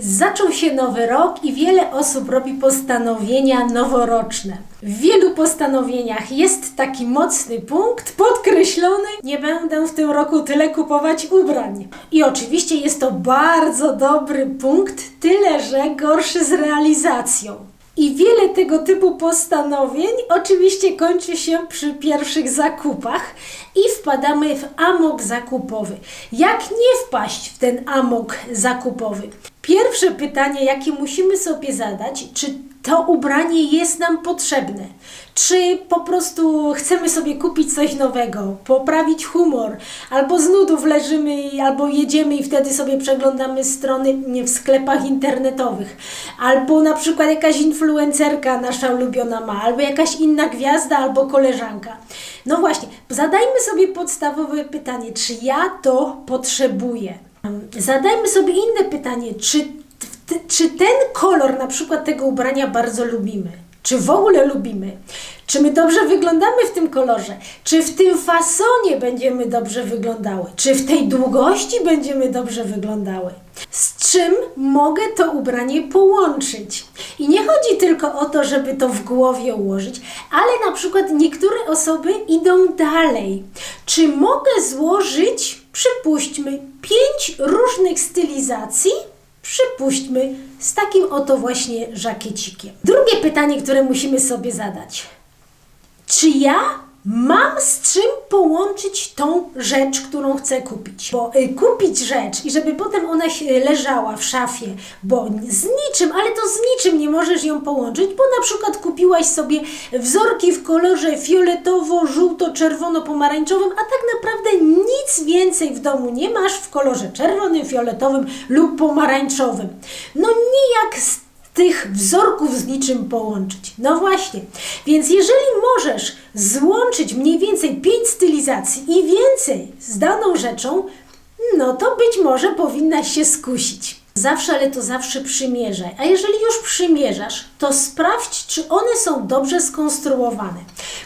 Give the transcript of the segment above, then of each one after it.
Zaczął się nowy rok i wiele osób robi postanowienia noworoczne. W wielu postanowieniach jest taki mocny punkt podkreślony: nie będę w tym roku tyle kupować ubrań. I oczywiście jest to bardzo dobry punkt, tyle że gorszy z realizacją. I wiele tego typu postanowień oczywiście kończy się przy pierwszych zakupach i wpadamy w amok zakupowy. Jak nie wpaść w ten amok zakupowy? Pierwsze pytanie, jakie musimy sobie zadać, czy to ubranie jest nam potrzebne? Czy po prostu chcemy sobie kupić coś nowego, poprawić humor, albo z nudów leżymy, albo jedziemy i wtedy sobie przeglądamy strony nie, w sklepach internetowych, albo na przykład jakaś influencerka nasza ulubiona ma, albo jakaś inna gwiazda, albo koleżanka. No właśnie, zadajmy sobie podstawowe pytanie, czy ja to potrzebuję? Zadajmy sobie inne pytanie, czy, czy ten kolor na przykład tego ubrania bardzo lubimy? Czy w ogóle lubimy? Czy my dobrze wyglądamy w tym kolorze? Czy w tym fasonie będziemy dobrze wyglądały? Czy w tej długości będziemy dobrze wyglądały? Z czym mogę to ubranie połączyć? I nie chodzi tylko o to, żeby to w głowie ułożyć, ale na przykład niektóre osoby idą dalej. Czy mogę złożyć, przypuśćmy, pięć różnych stylizacji przypuśćmy, z takim oto właśnie żakiecikiem. Drugie pytanie, które musimy sobie zadać. Czy ja mam z czym połączyć tą rzecz, którą chcę kupić? Bo y, kupić rzecz i żeby potem ona leżała w szafie, bo z niczym, ale to z niczym nie możesz ją połączyć, bo na przykład kupiłaś sobie wzorki w kolorze fioletowo, żółto, czerwono, pomarańczowym, a tak naprawdę nic więcej w domu nie masz w kolorze czerwonym, fioletowym lub pomarańczowym. No nijak z tych wzorków z niczym połączyć. No właśnie, więc jeżeli możesz złączyć mniej więcej pięć stylizacji i więcej z daną rzeczą, no to być może powinnaś się skusić. Zawsze, ale to zawsze przymierzaj. A jeżeli już przymierzasz, to sprawdź, czy one są dobrze skonstruowane.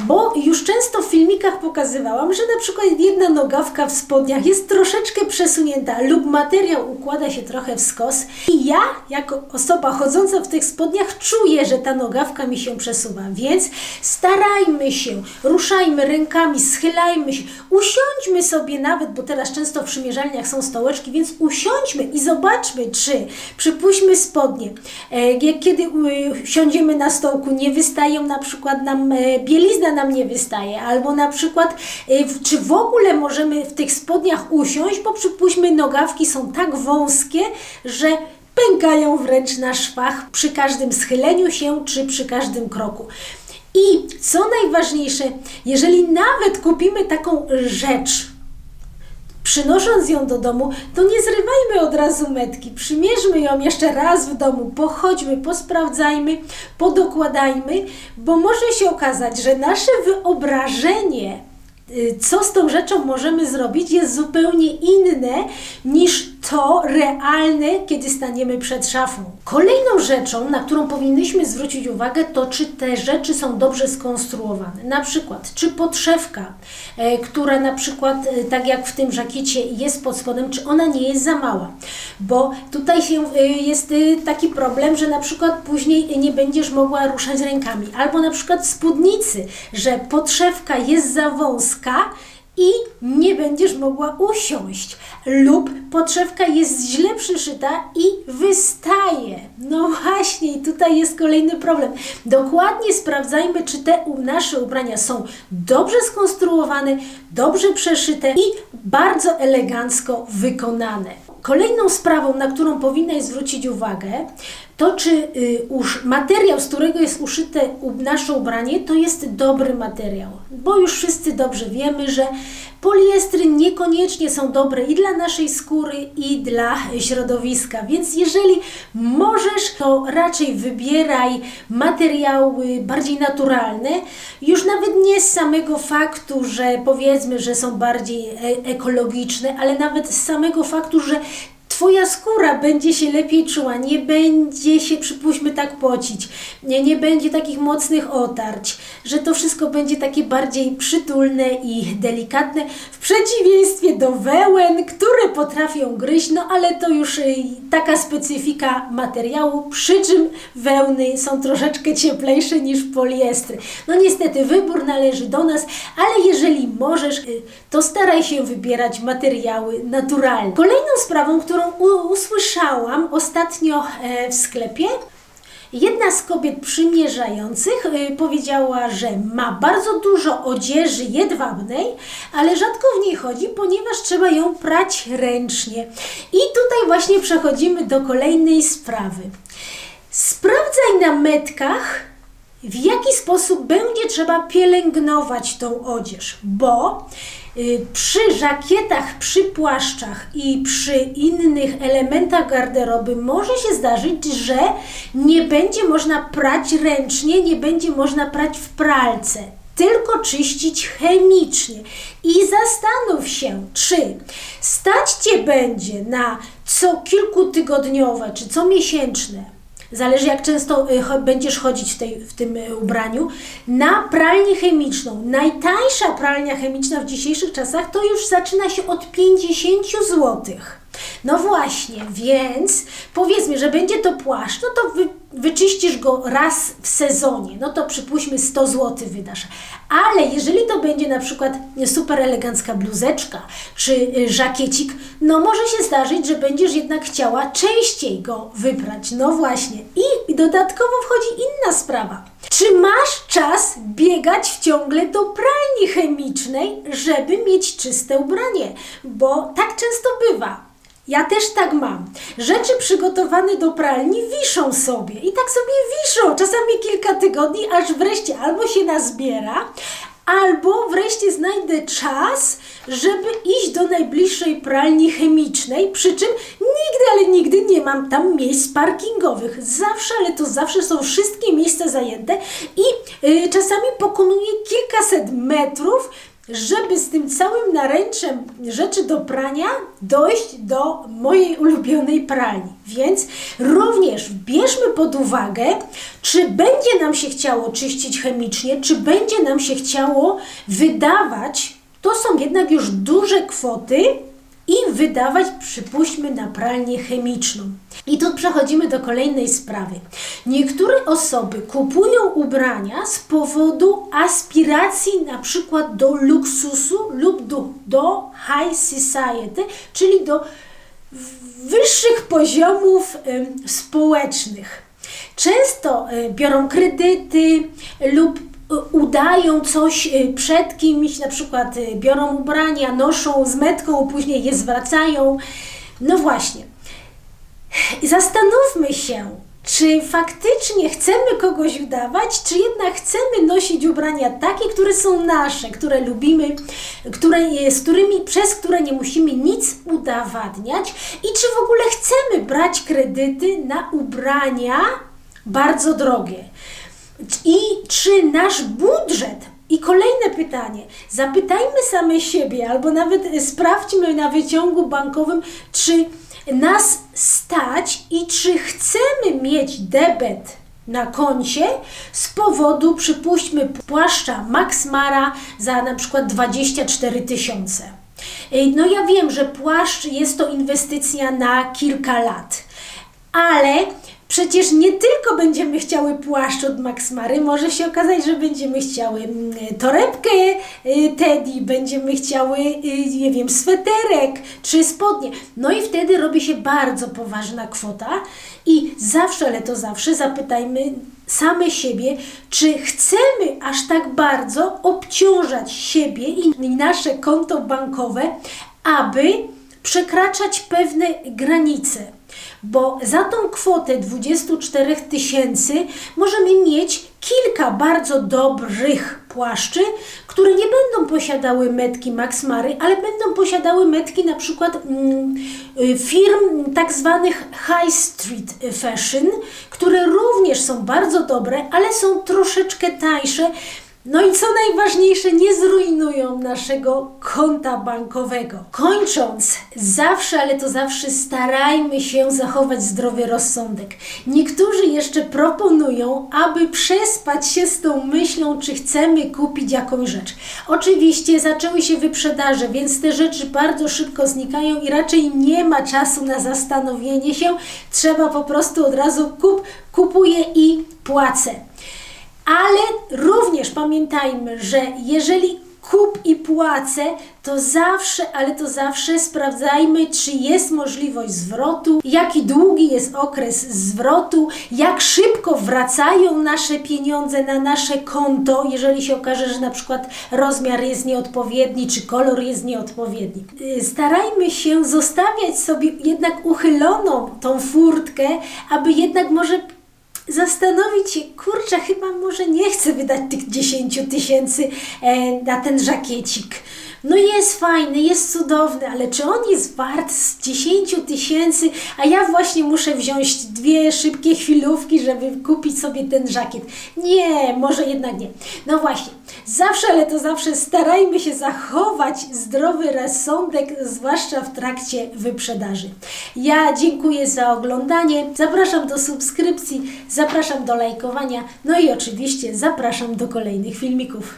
Bo już często w filmikach pokazywałam, że na przykład jedna nogawka w spodniach jest troszeczkę przesunięta lub materiał układa się trochę w skos. I ja, jako osoba chodząca w tych spodniach, czuję, że ta nogawka mi się przesuwa. Więc starajmy się, ruszajmy rękami, schylajmy się, usiądźmy sobie nawet, bo teraz często w przymierzalniach są stołeczki, więc usiądźmy i zobaczmy, czy przypuśćmy spodnie. E, jak kiedy siądziemy na stołku, nie wystają na przykład nam, e, bielizna nam nie wystaje, albo na przykład e, czy w ogóle możemy w tych spodniach usiąść, bo przypuśćmy nogawki są tak wąskie, że pękają wręcz na szwach przy każdym schyleniu się czy przy każdym kroku. I co najważniejsze, jeżeli nawet kupimy taką rzecz, Przynosząc ją do domu, to nie zrywajmy od razu metki, przymierzmy ją jeszcze raz w domu, pochodźmy, posprawdzajmy, podokładajmy, bo może się okazać, że nasze wyobrażenie, co z tą rzeczą możemy zrobić, jest zupełnie inne niż to realne, kiedy staniemy przed szafą. Kolejną rzeczą, na którą powinnyśmy zwrócić uwagę, to czy te rzeczy są dobrze skonstruowane. Na przykład, czy podszewka, e, która na przykład, e, tak jak w tym żakiecie jest pod spodem, czy ona nie jest za mała. Bo tutaj się, e, jest taki problem, że na przykład później nie będziesz mogła ruszać rękami. Albo na przykład spódnicy, że podszewka jest za wąska, i nie będziesz mogła usiąść, lub podszewka jest źle przyszyta i wystaje. No właśnie, tutaj jest kolejny problem. Dokładnie sprawdzajmy, czy te nasze ubrania są dobrze skonstruowane, dobrze przeszyte i bardzo elegancko wykonane. Kolejną sprawą, na którą powinnaś zwrócić uwagę, to czy y, materiał, z którego jest uszyte nasze ubranie, to jest dobry materiał. Bo już wszyscy dobrze wiemy, że poliestry niekoniecznie są dobre i dla naszej skóry, i dla środowiska. Więc jeżeli możesz, to raczej wybieraj materiały bardziej naturalne, już nawet nie z samego faktu, że powiedzmy, że są bardziej e- ekologiczne, ale nawet z samego faktu, że Twoja skóra będzie się lepiej czuła, nie będzie się, przypuśćmy, tak pocić, nie, nie będzie takich mocnych otarć, że to wszystko będzie takie bardziej przytulne i delikatne, w przeciwieństwie do wełen, które potrafią gryźć, no ale to już y, taka specyfika materiału, przy czym wełny są troszeczkę cieplejsze niż poliestry. No niestety wybór należy do nas, ale jeżeli możesz, y, to staraj się wybierać materiały naturalne. Kolejną sprawą, którą usłyszałam ostatnio e, w sklepie, Jedna z kobiet przymierzających y, powiedziała, że ma bardzo dużo odzieży jedwabnej, ale rzadko w niej chodzi, ponieważ trzeba ją prać ręcznie. I tutaj właśnie przechodzimy do kolejnej sprawy. Sprawdzaj na metkach, w jaki sposób będzie trzeba pielęgnować tą odzież, bo przy żakietach, przy płaszczach i przy innych elementach garderoby może się zdarzyć, że nie będzie można prać ręcznie, nie będzie można prać w pralce tylko czyścić chemicznie. I zastanów się, czy stać Cię będzie na co kilkutygodniowe czy co miesięczne zależy jak często y, będziesz chodzić w, tej, w tym y, ubraniu, na pralnię chemiczną. Najtańsza pralnia chemiczna w dzisiejszych czasach to już zaczyna się od 50 złotych. No właśnie, więc powiedzmy, że będzie to płaszcz, no to wy, wyczyścisz go raz w sezonie, no to przypuśćmy 100 zł wydasz. Ale jeżeli to będzie na przykład super elegancka bluzeczka czy y, żakiecik, no może się zdarzyć, że będziesz jednak chciała częściej go wyprać. No właśnie. I dodatkowo wchodzi inna sprawa. Czy masz czas biegać ciągle do pralni chemicznej, żeby mieć czyste ubranie? Bo tak często bywa. Ja też tak mam. Rzeczy przygotowane do pralni wiszą sobie i tak sobie wiszą, czasami kilka tygodni, aż wreszcie albo się nazbiera, albo wreszcie znajdę czas, żeby iść do najbliższej pralni chemicznej, przy czym nigdy, ale nigdy nie mam tam miejsc parkingowych. Zawsze, ale to zawsze są wszystkie miejsca zajęte i yy, czasami pokonuję kilkaset metrów żeby z tym całym naręczem rzeczy do prania dojść do mojej ulubionej pralni. Więc również bierzmy pod uwagę, czy będzie nam się chciało czyścić chemicznie, czy będzie nam się chciało wydawać, to są jednak już duże kwoty, i wydawać, przypuśćmy, na pralnię chemiczną. I tu przechodzimy do kolejnej sprawy. Niektóre osoby kupują ubrania z powodu aspiracji na przykład do luksusu lub do, do high society, czyli do wyższych poziomów y, społecznych. Często y, biorą kredyty lub udają coś y, przed kimś, na przykład y, biorą ubrania, noszą z metką, później je zwracają. No właśnie. Zastanówmy się, czy faktycznie chcemy kogoś udawać, czy jednak chcemy nosić ubrania takie, które są nasze, które lubimy, które, z którymi, przez które nie musimy nic udowadniać i czy w ogóle chcemy brać kredyty na ubrania bardzo drogie. I czy nasz budżet i kolejne pytanie. Zapytajmy same siebie, albo nawet sprawdźmy na wyciągu bankowym, czy nas stać i czy chcemy mieć debet na koncie z powodu, przypuśćmy, płaszcza Max Mara za na przykład 24 tysiące. No ja wiem, że płaszcz jest to inwestycja na kilka lat, ale Przecież nie tylko będziemy chciały płaszcz od Maxmary, może się okazać, że będziemy chciały mm, torebkę y, Teddy, będziemy chciały, y, nie wiem, sweterek czy spodnie. No i wtedy robi się bardzo poważna kwota i zawsze, ale to zawsze zapytajmy same siebie, czy chcemy aż tak bardzo obciążać siebie i nasze konto bankowe, aby przekraczać pewne granice bo za tą kwotę 24 tysięcy możemy mieć kilka bardzo dobrych płaszczy, które nie będą posiadały metki Max Mary, ale będą posiadały metki na przykład mm, y, firm tak zwanych high street fashion, które również są bardzo dobre, ale są troszeczkę tańsze No i co najważniejsze, nie zrujnują naszego konta bankowego. Kończąc, zawsze, ale to zawsze starajmy się zachować zdrowy rozsądek. Niektórzy jeszcze proponują, aby przespać się z tą myślą, czy chcemy kupić jakąś rzecz. Oczywiście zaczęły się wyprzedaże, więc te rzeczy bardzo szybko znikają i raczej nie ma czasu na zastanowienie się. Trzeba po prostu od razu kup, kupuję i płacę. Również pamiętajmy, że jeżeli kup i płacę, to zawsze, ale to zawsze sprawdzajmy, czy jest możliwość zwrotu, jaki długi jest okres zwrotu, jak szybko wracają nasze pieniądze na nasze konto, jeżeli się okaże, że na przykład rozmiar jest nieodpowiedni, czy kolor jest nieodpowiedni. Yy, Starajmy się zostawiać sobie jednak uchyloną tą furtkę, aby jednak może zastanowić się, kurczę, chyba może nie chcę wydać tych 10 tysięcy e, na ten żakiecik. No jest fajny, jest cudowny, ale czy on jest wart z 10 tysięcy, a ja właśnie muszę wziąć dwie szybkie chwilówki, żeby kupić sobie ten żakiet. Nie, może jednak nie. No właśnie, zawsze, ale to zawsze starajmy się zachować zdrowy rozsądek, zwłaszcza w trakcie wyprzedaży. Ja dziękuję za oglądanie, zapraszam do subskrypcji, zapraszam do lajkowania, no i oczywiście zapraszam do kolejnych filmików.